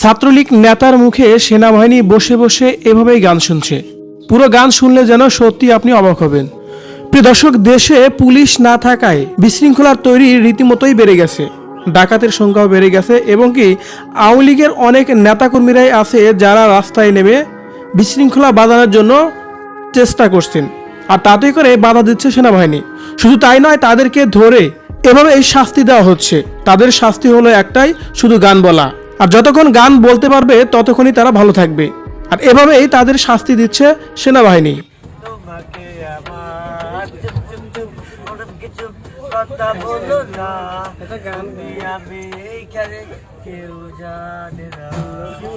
ছাত্রলীগ নেতার মুখে সেনাবাহিনী বসে বসে এভাবেই গান শুনছে। পুরো গান শুনলে যেন সত্যি আপনি অবাক হবেন। প্রিয় দর্শক, দেশে পুলিশ না থাকায় বিশৃঙ্খলার তৈরি রীতিমতোই বেড়ে গেছে। ডাকাতের সংখ্যাও বেড়ে গেছে এবং কি আওয়ামী লীগের অনেক নেতাকর্মীরাই আছে যারা রাস্তায় নেমে বিশৃঙ্খলা বাঁধানোর জন্য চেষ্টা করছেন। আর তাতে করে বাধা দিচ্ছে সেনাবাহিনী। শুধু তাই নয়, তাদেরকে ধরে এভাবে এই শাস্তি দেওয়া হচ্ছে। তাদের শাস্তি হলো একটাই, শুধু গান বলা। আর যতক্ষণ গান বলতে পারবে, ততক্ষণই তারা ভালো থাকবে। আর এভাবেই তাদের শাস্তি দিচ্ছে সেনাবাহিনী। আমার। চুপ চুপ চুপ ওরম কিছু কথা বলো না আমি এইখানে কেউ জানে না।